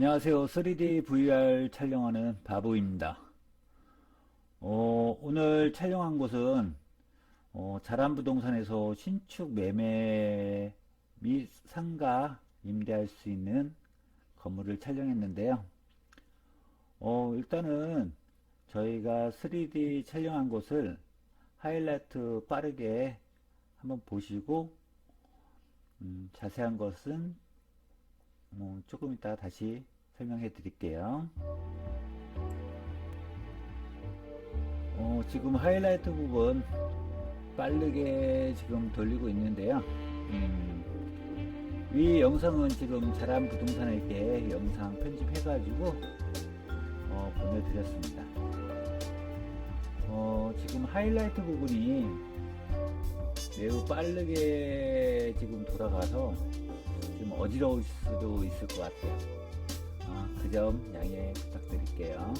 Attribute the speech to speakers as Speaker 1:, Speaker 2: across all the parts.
Speaker 1: 안녕하세요. 3D VR 촬영하는 바보입니다. 어, 오늘 촬영한 곳은 어, 자란부동산에서 신축 매매 및 상가 임대할 수 있는 건물을 촬영했는데요. 어, 일단은 저희가 3D 촬영한 곳을 하이라이트 빠르게 한번 보시고 음, 자세한 것은 뭐 조금 이따 다시 설명해 드릴게요. 어, 지금 하이라이트 부분 빠르게 지금 돌리고 있는데요. 음, 위 영상은 지금 자란 부동산에게 영상 편집해가지고 어, 보내드렸습니다. 어, 지금 하이라이트 부분이 매우 빠르게 지금 돌아가서 좀 어지러울 수도 있을 것 같아요. 아, 그점 양해 부탁드릴게요.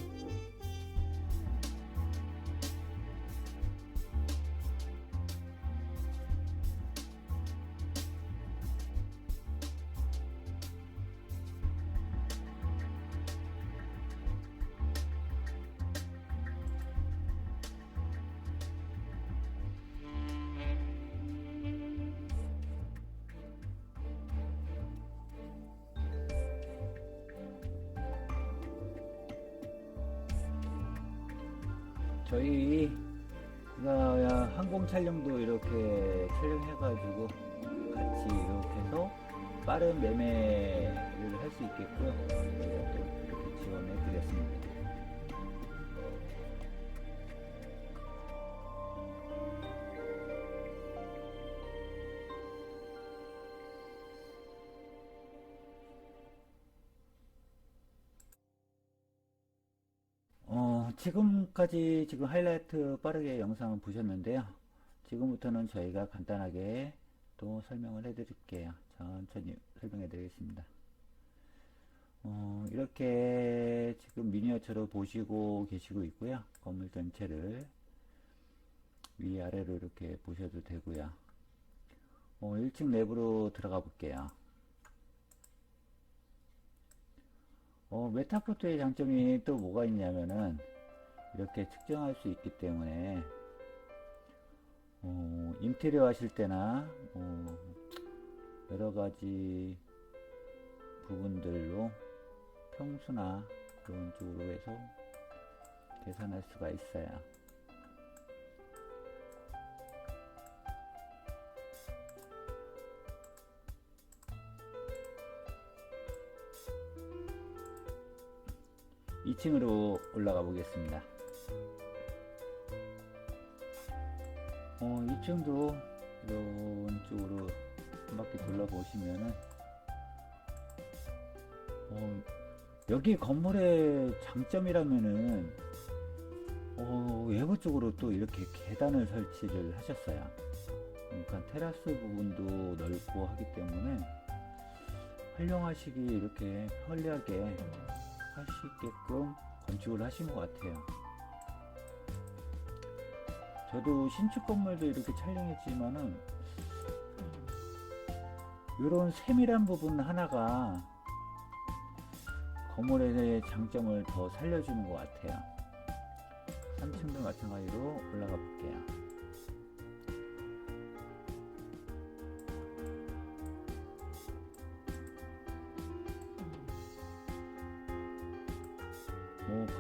Speaker 1: 저희 가 항공 촬영도 이렇게 촬영해가지고 같이 이렇게 해서 빠른 매매를 할수 저희가 또 이렇게 지원해 드렸습니다. 지금까지 지금 하이라이트 빠르게 영상을 보셨는데요. 지금부터는 저희가 간단하게 또 설명을 해 드릴게요. 천천히 설명해 드리겠습니다. 어, 이렇게 지금 미니어처로 보시고 계시고 있고요. 건물 전체를 위아래로 이렇게 보셔도 되고요. 어, 1층 내부로 들어가 볼게요. 어, 메타포트의 장점이 또 뭐가 있냐면은 이렇게 측정할 수 있기 때문에 어, 인테리어 하실 때나 어, 여러 가지 부분들로 평수나 그런 쪽으로 해서 계산할 수가 있어요. 이층으로 올라가 보겠습니다. 어, 2층도 이런 쪽으로 한 바퀴 돌아보시면은, 어, 여기 건물의 장점이라면은, 어, 외부 쪽으로 또 이렇게 계단을 설치를 하셨어요. 그러니까 테라스 부분도 넓고 하기 때문에 활용하시기 이렇게 편리하게 할 수 있게끔 건축을 하신 것 같아요. 저도 신축 건물도 이렇게 촬영했지만은 이런 세밀한 부분 하나가 건물의 장점을 더 살려주는 것 같아요. 3층도 마찬가지로 올라가 볼게요.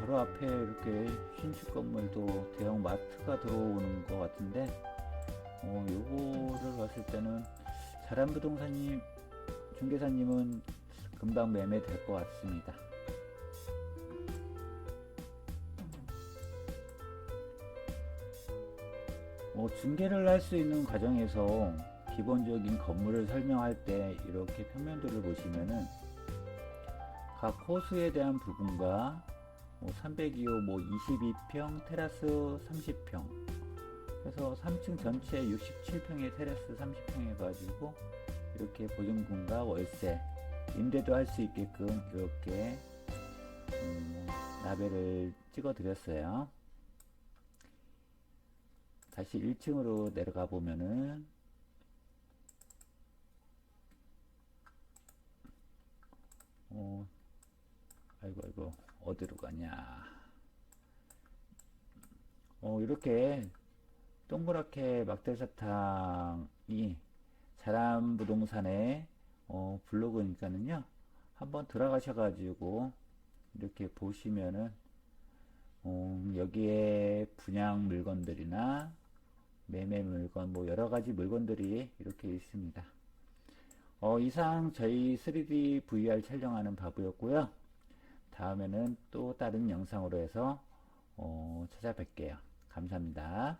Speaker 1: 바로 앞에 이렇게 신축 건물도 대형 마트가 들어오는 것 같은데 어 요거를 봤을 때는 자란 부동산님 중개사님은 금방 매매될 것 같습니다. 뭐 중개를 할 수 있는 과정에서 기본적인 건물을 설명할 때 이렇게 평면도를 보시면은 각 호수에 대한 부분과 뭐 302호 뭐 22평 테라스 30평. 그래서 3층 전체 67평의 테라스 30평 해가지고 이렇게 보증금과 월세 임대도 할 수 있게끔 이렇게 음, 라벨을 찍어 드렸어요. 다시 1층으로 내려가 보면은 어, 아이고 아이고 어디로 가냐 어 이렇게 동그랗게 막대사탕이 자람 부동산의 어, 블로그니까는요 한번 들어가셔가지고 이렇게 보시면은 음, 여기에 분양 물건들이나 매매 물건 뭐 여러 가지 물건들이 이렇게 있습니다. 어, 이상 저희 3D VR 촬영하는 바보였고요. 다음에는 또 다른 영상으로 해서 어, 찾아뵐게요. 감사합니다.